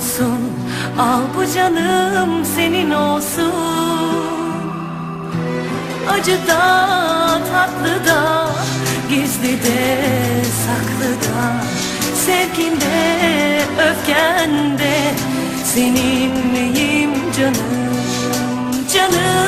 olsun. Al bu canım senin olsun. Acı da tatlı da Gizli de saklı da. Sevkinde öfkende Seninleyim canım canım.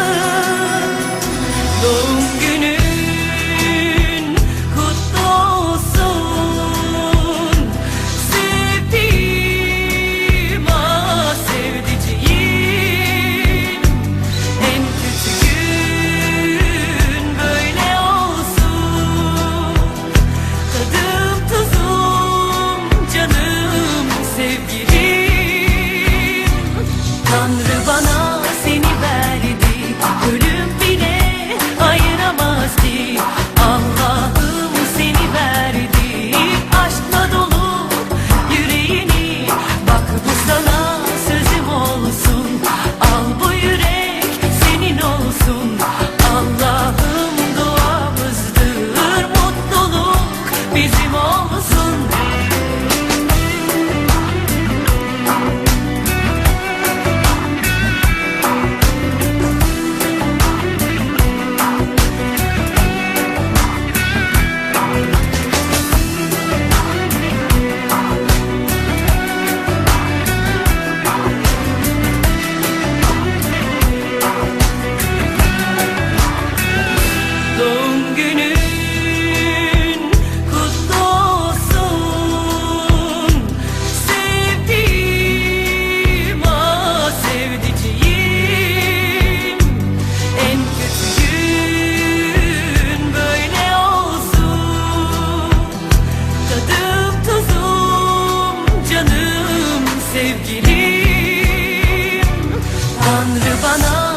sevgilim. Tanrı bana